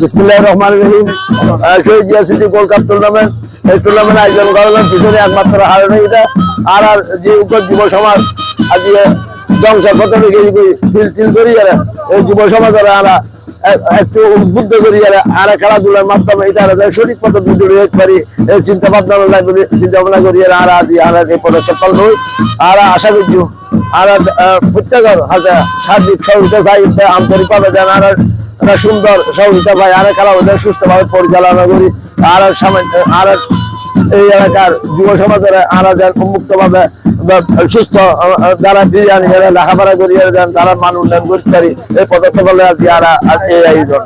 বিসমুল্লাহ রহমান রহিম। শহীদ জিয়া স্মৃতি gold cup tournament আয়োজন করার পিছনে একমাত্র হারণ এটা আর আর যে উপর যুব সমাজ, আজকে ধ্বংসের লিখে তিল তিল করি এই যুব সমাজ আরা একটু উদ্বুদ্ধ করি, আর খেলাধুলার মাধ্যমে সঠিক যেতে পারি। এই চিন্তা ভাবনা চিন্তা ভাবনা করি, আর আজ আর এই পদক্ষেপ পালন হই আর আশা করছি আর হাতে সার্বিক সহযোগিতা চাই আন্তরিকভাবে দেন আর সুন্দর সহযোগিতা পাই, আর খেলা ওদের সুস্থভাবে পরিচালনা করি। আর সামান্য আর এই এলাকার যুব সমাজের আর যেন উন্মুক্ত ভাবে সুস্থ দ্বারা ফিরিয়ে আনি, যারা লেখাপড়া করি যেন, তারা মান উন্নয়ন করতে পারি। এই পদক্ষেপ হলে আজকে আর এই আয়োজন।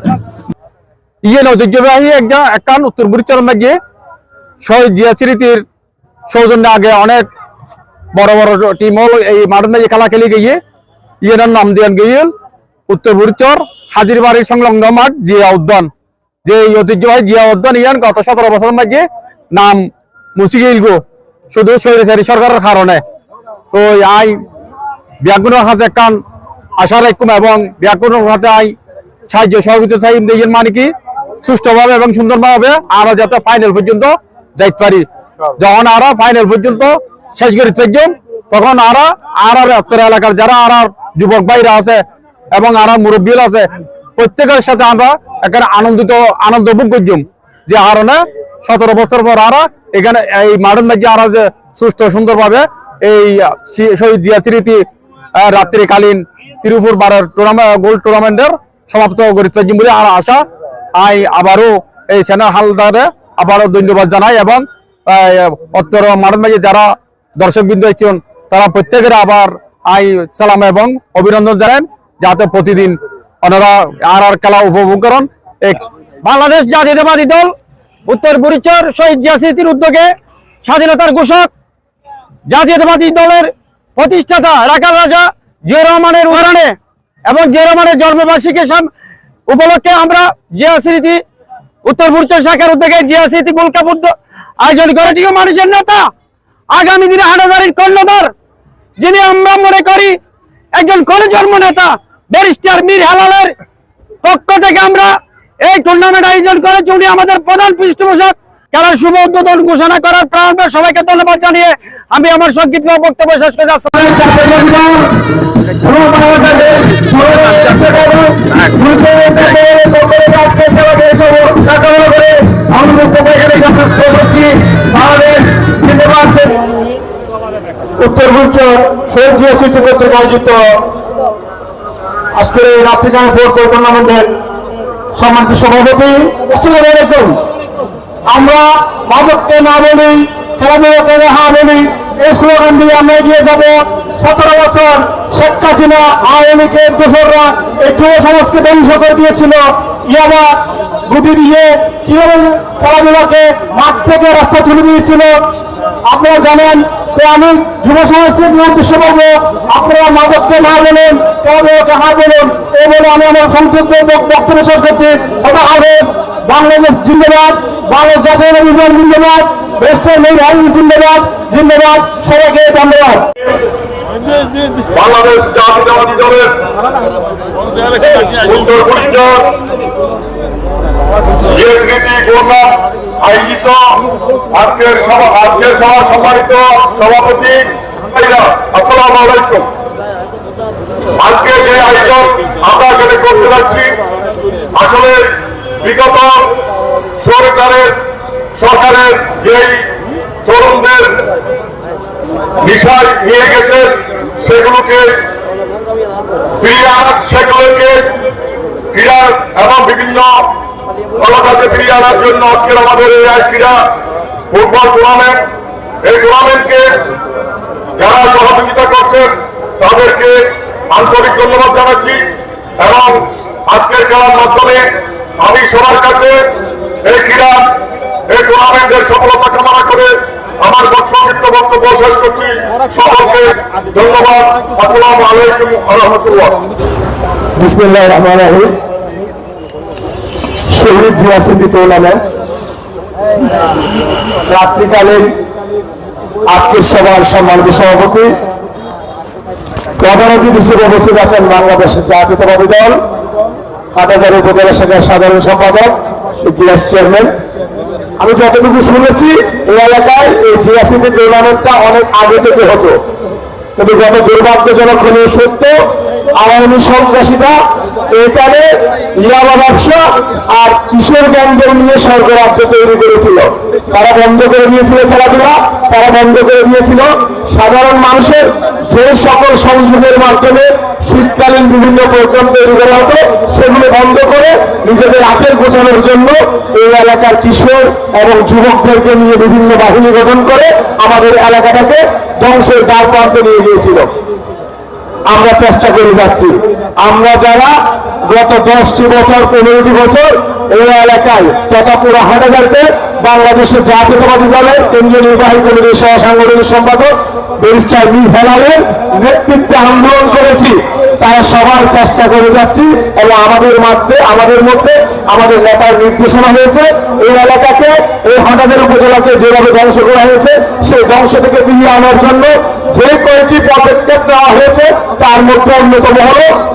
ইয়ে ঐতিহ্যবাহী একটা একান উত্তর বুড়িচর মাঝে শহীদ জিয়া স্মৃতির সৌজন্যে আগে অনেক বড় বড় টিম হল এই মাঠের মাঝে খেলা খেলে গিয়ে ইয়ের নাম দিয়ান গিয়ে উত্তর বুড়িচর হাজির বাড়ির সংলগ্ন মাঠ জিয়া উদ্যান। যে ঐতিহ্যবাহী জিয়া উদ্যান, ইয়ান গত সতেরো বছর মাঝে নাম মুসি গিল গো। শুধু শৈলচারী সরকারের কারণে। তো আই ব্যাগুনের কাছে কান আশা রাখুম এবং ব্যাগুনের কাছে আই সাহায্য সহযোগিতা চাই নিজের মানে কি, সুষ্ঠুভাবে এবং সুন্দরভাবে আরও যাতে ফাইনাল পর্যন্ত যাইতে পারি। যখন আরও ফাইনাল পর্যন্ত শেষ করে থাকলাম তখন আরও আর আর এলাকার যারা আর আর যুবক ভাইরা আছে এবং আর আর মুরব্বী আছে, প্রত্যেকের সাথে আমরা এখানে আনন্দিত, আনন্দ ভোগ করছুম যে কারণে সতেরো বছর পর আরা, এখানে এই মাঠের মধ্যে আরা যে সুষ্ঠু সুন্দরভাবে এই শহীদ জিয়া স্মৃতি রাত্রিকালীন তিরুপুর বারের টুর্নামেন্ট গোল্ড টুর্নামেন্টের সমাপ্ত করিতে বলে আর আশা। আই আবারও এই সেনা হালদারে আবারও ধন্যবাদ জানাই এবং মাঠের মাঝে যারা দর্শক বিন্দু আছেন, তারা প্রত্যেকের আবার আই সালাম এবং অভিনন্দন জানান যাতে প্রতিদিন ওনারা আর আর খেলা উপভোগ করেন। বাংলাদেশ জাতীয়তাবাদী দল, উত্তর বুড়িচর শহীদ জিয়া স্মৃতির উদ্যোগে স্বাধীনতার ঘোষক জাতীয়তাবাদী দলের প্রতিষ্ঠাতা রাখাল রাজা জিয়া রহমানের উদাহরণে এবং জিয়া রহমানের জন্মবার্ষিকী উপলক্ষে আমরা জিয়া স্মৃতি, উত্তর পূর্ব শাখার উদ্যোগে জিয়া স্মৃতি গোল্ড কাপ উদ্য- আয়োজন করে। টিও মানুষের নেতা, আগামী দিনে হাটাজারির কর্ণধার, যিনি আমরা মনে করি একজন জন্ম নেতা, ব্যারিস্টার মীর হালালের পক্ষ থেকে আমরা এই টুর্নামেন্ট আয়োজন করেছি উনি আমাদের প্রধান পৃষ্ঠপোষক খেলার শুভ উদ্বোধন ঘোষণা করার প্রারম্ভে সবাইকে ধন্যবাদ জানিয়ে আমি আমার সংক্ষিপ্ত বক্তব্য শেষ করে উত্তর জিয়া স্মৃতি কর্তৃক আয়োজিত আজকের ফুটবল টুর্নামেন্টের সম্মানিত সভাপতি আমরা মাদককে না বলি, খেলাধুলাকে হা বলি, এই স্লোগান দিয়ে আমরা এগিয়ে যাব। সতেরো বছর শেখ হাসিনা আওয়ামী লীগের দোসররা এই যুব সমাজকে ধ্বংস করে দিয়েছিল। ইয়াবা গুটি দিয়ে কীভাবে খেলাধুলাকে মাঠ থেকে রাস্তা তুলে দিয়েছিল? আপনারা জানেন তো আমি যুব সমাজকে উদ্দেশ্য করব আপনারা মাদককে না বলুন খেলাধুলাকে হা বলুন এই বলে আমি আমার সংক্ষিপ্ত বক্তব্য শেষ করছি। খোদা হাফেজ বাংলাদেশ জিন্দাবাদ, বাংলাদেশ জাতীয় অভিযান জিন্দাবাদ ওয়েস্টার্ন জিন্দাবাদ জিন্দাবাদ, সবাইকে ধন্যবাদ। বাংলাদেশ জাতীয়তাবাদী দলের উত্তর পরিচয় জিএসবিটি গোলাম আয়োজিত আজকের সভা, আজকের সভার সম্মানিত সভাপতি আসসালামু আলাইকুম। আজকে যে আয়োজন আমরা এখানে করতে যাচ্ছি, আসলে বিগত সরকারের সরকারের যেই তরুণদের বিষয় নিয়ে গেছে, সেগুলোকে ফিরিয়ে আনার সেগুলোকে ক্রীড়া এবং বিভিন্ন কাজে ফিরিয়ে আনার জন্য আজকের আমাদের এই ক্রীড়া ফুটবল টুর্নামেন্ট এই টুর্নামেন্টকে যারা সহযোগিতা করছেন, তাদেরকে আন্তরিক ধন্যবাদ জানাচ্ছি এবং আজকের খেলার মাধ্যমে আমি সবার কাছে এই ক্রীড়া, এই টুর্নামেন্টের সফলতা কামনা করে আমার সংক্ষিপ্ত বক্তব্য শেষ করছি। সকলকে ধন্যবাদ। আসসালামু আলাইকুম রহমতুল্লাহ। বিসমিল্লাহ রহমান রাহিম। শহীদ জিয়া স্মৃতি টুর্নামেন্ট, রাত্রিকালীন আত্মীয় সভার সম্মানিত সভাপতি প্রধান অতিথি হিসেবে উপস্থিত আছেন বাংলাদেশের জাতীয়তাবাদী দল হাটাজার উপজেলা শাখার সাধারণ সম্পাদক ইতিহাস চেয়ারম্যান। আমি যতটুকু শুনেছি, এই এলাকায় এই জিয়াসিটি টুর্নামেন্টটা অনেক আগে থেকে হতো। কিন্তু গত দুর্ভাগ্যজনক হলেও সত্য আওয়ামী সন্ত্রাসীরা এখানে ইয়াবা ব্যবসা আর কিশোর গ্যাংদের নিয়ে স্বর্গ তৈরি করেছিল। তারা বন্ধ করে দিয়েছিল খেলাধুলা, তারা বন্ধ করে দিয়েছিল। সাধারণ মানুষের যে সকল সংযোগের মাধ্যমে শীতকালীন বিভিন্ন প্রোগ্রাম তৈরি করা হতো, সেগুলো বন্ধ করে নিজেদের আখের গোছানোর জন্য এই এলাকার কিশোর এবং যুবকদেরকে নিয়ে বিভিন্ন বাহিনী গঠন করে আমাদের এলাকাটাকে ধ্বংসের দ্বার প্রান্তে নিয়ে গিয়েছিল। আমরা চেষ্টা করে যাচ্ছি। আমরা যারা গত দশটি বছর, পনেরোটি বছর এই এলাকায় তথা পুরো হাটাজারকে বাংলাদেশের জাতীয়তাবাদী দলের কেন্দ্রীয় নির্বাহী কমিটির সহ সাংগঠনিক সম্পাদক ব্যারিস্টার হেলালের নেতৃত্বে আন্দোলন করেছি। তারা সবার চেষ্টা করে যাচ্ছি এবং আমাদের মধ্যে আমাদের মধ্যে আমাদের নেতার নির্দেশনা হয়েছে। এই এলাকাকে, এই হাটাজার উপজেলাকে যেভাবে ধ্বংস করা হয়েছে, সেই ধ্বংস থেকে ফিরিয়ে আনার জন্য যে কয়েকটি পদক্ষেপ হয়েছে, তার মধ্যে অন্যতম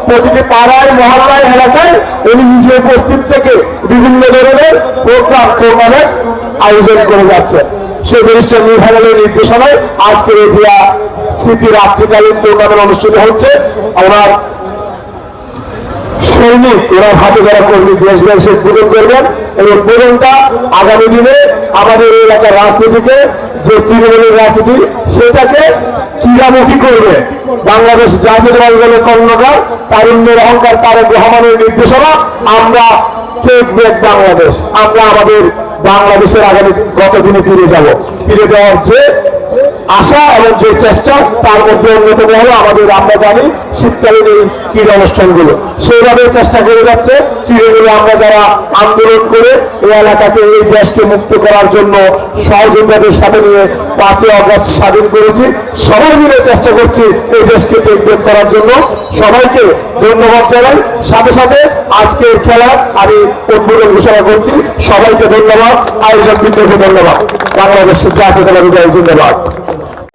প্রতিটি পাড়ায়, মহল্লায়, এলাকায় উনি নিজে উপস্থিত থেকে বিভিন্ন ধরনের প্রোগ্রাম আয়োজন করে যাচ্ছে নির্ধারণের নির্দেশনায় আজকের এই স্মৃতি রাত্রিকালীন টুর্নামেন্ট অনুষ্ঠিত হচ্ছে আমার সৈনিক ওরা হাতে ধরা কর্মী দেশবেন সে পূরণ করবেন এই পূরণটা আগামী দিনে আমাদের এলাকার রাজনীতিকে যে তৃণমূলের রাজনীতি, সেটাকে ক্রীড়ামুখী করবে। বাংলাদেশ জাতীয়তাবাদী দলের কর্ণকার তারুণ্যের অহংকার তারেক রহমানের নির্দেশনা, আমরা টেক ব্যাক বাংলাদেশ। আমরা আমাদের বাংলাদেশের আগামী গত দিনে ফিরে যাব। ফিরে দেওয়ার যে আশা এবং যে চেষ্টা, তার মধ্যে অন্যতম হলো আমাদের আমরা জানি শীতকালীন এই ক্রীড়া অনুষ্ঠানগুলো। সেইভাবে চেষ্টা করে যাচ্ছে। তৃণমূলে আমরা যারা আন্দোলন করে এই এলাকাকে, এই দেশকে মুক্ত করার জন্য সহযোগিতাদের সাথে নিয়ে পাঁচই অগস্ট স্বাধীন করেছি। সবাই মিলে চেষ্টা করছি এই দেশকে টেকবেক করার জন্য। সবাইকে ধন্যবাদ জানাই। সাথে সাথে আজকে খেলা আমি উদ্বোধন ঘোষণা করছি। সবাইকে ধন্যবাদ। আয়োজক বৃন্দকে ধন্যবাদ। বাংলাদেশের জাতীয়তাবাদী দল জিন্দাবাদ।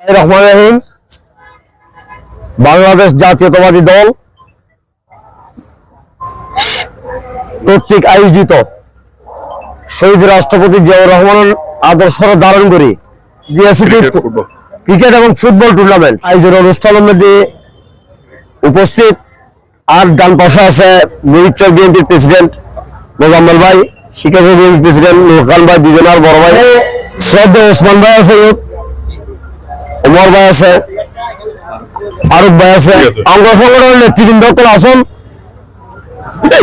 রহমান রহিম বাংলাদেশ জাতীয়তাবাদী দল কর্তৃক আয়োজিত শহীদ রাষ্ট্রপতি জিয়াউর রহমানের আদর্শ ধারণ করে জিএসিটি ক্রিকেট এবং ফুটবল টুর্নামেন্ট আয়োজন অনুষ্ঠানের মধ্যে উপস্থিত আর ডান পাশে আছে মহিচর বিএনপির প্রেসিডেন্ট মোজাম্মেল ভাই শিক্ষার্থী বিএনপি প্রেসিডেন্ট নুরখান ভাই দুজনের বড় ভাই। শ্রদ্ধা ওসমান ভাই আছে ওমর ভাই আছে ফারুক ভাই আছে অঙ্গ সংগঠনের নেতৃবৃন্দ করে আসুন।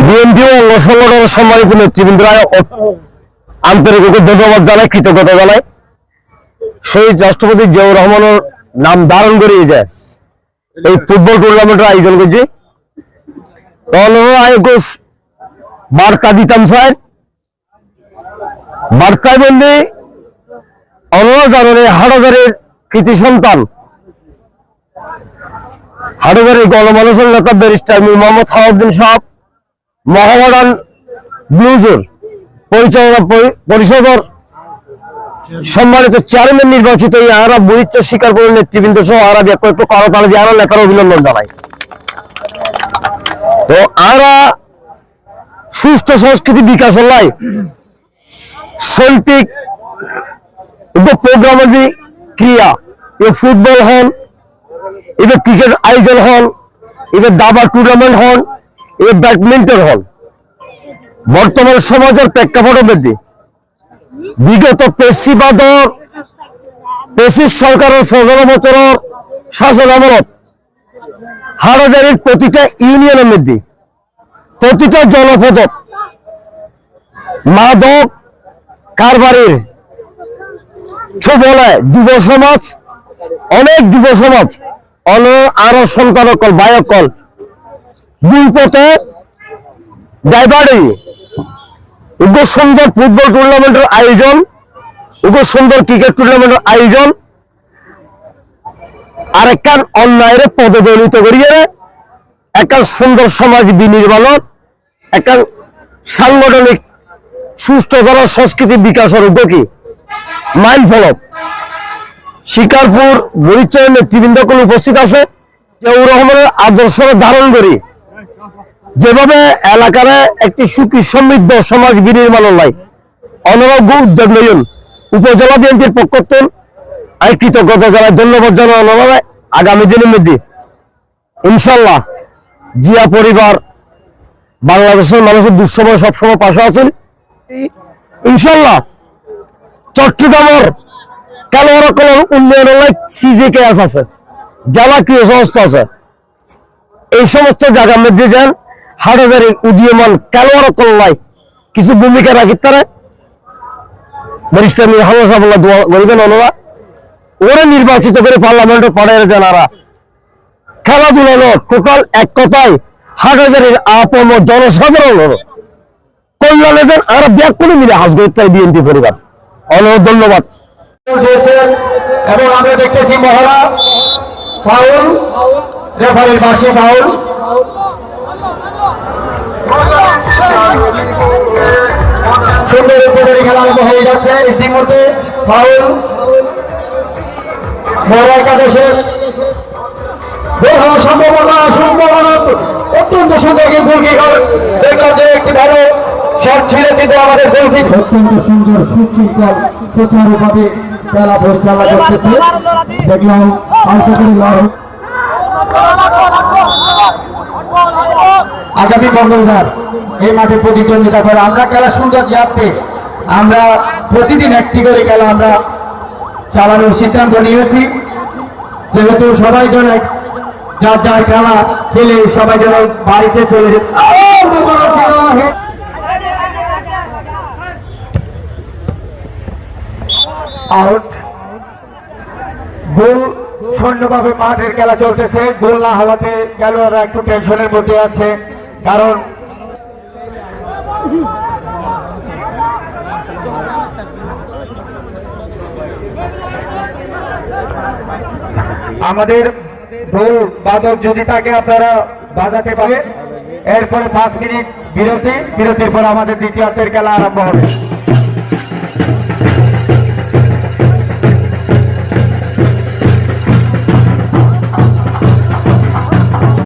বিএনপি অঙ্গ সংগঠনের সম্মানিত নেতৃবৃন্দরা আন্তরিক ধন্যবাদ জানাই কৃতজ্ঞতা জানাই। শহীদ রাষ্ট্রপতি জিয়াউর রহমানের নাম ধারণ করে যায় এই ফুটবল টুর্নামেন্টের আয়োজন করছি। একুশ বার্তা দিতাম স্যার। বার্তায় বললি অনুরাগ জানানে হাটাজারের কৃতি সন্তান। হাটাজারের গণমানুষের নেতা ব্যারিস্টার মীর মোহাম্মদ সালাউদ্দিন সাহেব মহামডান ব্লুজের পরিচালনা পরি- পরিষদের সম্মানিত চেয়ারম্যান নির্বাচিত এই বহিচ্ছ স্বীকার করে নেতৃবৃন্দ সহ আরা কয়েকটু কারও কারও দিয়ে আরা নেতার অভিনন্দন জানাই। তো আরা সুস্থ সংস্কৃতি বিকাশ হলাই শৈল্পিক প্রোগ্রামাদি ক্রিয়া। এ ফুটবল হন এবার ক্রিকেট আয়োজন হন এবার দাবা টুর্নামেন্ট হন এবার ব্যাডমিন্টন হন বর্তমান সমাজের প্রেক্ষাপটের মধ্যে বিগত পেশিবাদর পেশির সরকারের পনেরো শাসন আমলত হারাজারির প্রতিটা ইউনিয়নের মধ্যে প্রতিটা জনপদত, মাদক কারবারের ছোবলে যুব সমাজ, অনেক যুব সমাজ অন আরও সন্তানকল বায়কল দুই পথে উগ্র সুন্দর ফুটবল টুর্নামেন্টের আয়োজন উগ্র সুন্দর ক্রিকেট টুর্নামেন্টের আয়োজন। আর একখান অন্যায়ের পদদলিত করিয়ে একখান সুন্দর সমাজ বিনির্মাণ একখান সাংগঠনিক সুষ্ঠুতর সংস্কৃতি বিকাশের উদ্যোগী। মাইল ফলক। শিকারপুর বরিচয় নেতৃবৃন্দকল উপস্থিত আছে। জিয়াউর রহমানের আদর্শ ধারণ করি। যেভাবে এলাকার একটি সুখী সমৃদ্ধ সমাজ বিনির্মাণ লাই অনবজ্ঞ উদ্যোগ লইন উপজেলা বিএনপির পক্ষ থেকে আমি কৃতজ্ঞতা জানাই, ধন্যবাদ জানাই আগামী দিনের মধ্যে ইনশাল্লাহ জিয়া পরিবার বাংলাদেশের মানুষের দুঃসময় সবসময় পাশে আছেন। ইনশাল্লাহ চট্টগ্রামের খেলোয়াড় কলার উন্নয়ন সিজি কেস আছে জেলা ক্রিয় সংস্থা আছে। এই সমস্ত জায়গার মধ্যে যান হাটাজারি উদীয়মান খেলোয়াড় কল্যাণ কিছু ভূমিকা রাখি তারা মির হামলা দোয়া করিবেন ওনারা ওরা নির্বাচিত করে পার্লামেন্টে পাঠায় জানারা খেলাধুলা টোটাল এক কথায় হাটাজারির আপম জনসাধারণ কল্যাণে যান আর ব্যাগ করে মিলে হাসগত তাই বিএনপি পরিবার। অনেক ধন্যবাদ। এবং আমরা দেখতেছি মহড়া। ফাউল। রেফারির পাশে ফাউল। সুন্দর উপরে খেলা আরম্ভ হয়ে যাচ্ছে ইতিমধ্যে। ফাউল। মহড়া একাদশের গোল হওয়ার সম্ভাবনা সম্ভাবনা অত্যন্ত সুন্দর গোলকিপার। একটি ভালো শট ছিল কিন্তু আমাদের গোলকিপার অত্যন্ত সুন্দর সুশৃঙ্খল সুচারুভাবে খেলা পরিচালনা করতেছে। দেখলাম অল্প করে লড়াই আগামী মঙ্গলবার এই মাঠে প্রতিদ্বন্দ্বিতা করে। আমরা খেলা সুন্দর যাতে আমরা প্রতিদিন একটি করে খেলা আমরা চালানোর সিদ্ধান্ত নিয়েছি। যেহেতু সবাই যেন যার যার খেলা খেলে সবাই যেন বাড়িতে চলে যেতে আউট। গোল শূন্যভাবে মাঠের খেলা চলতেছে। গোল না হওয়াতে খেলোয়াড়রা একটু টেনশনের মধ্যে আছে, কারণ আমাদের ঢোল বাদক যদি তাকে আপনারা বাজাতে পারে এরপরে পাঁচ মিনিট বিরতি। বিরতির পর আমাদের দ্বিতীয়ার্ধের খেলা আরম্ভ হবে।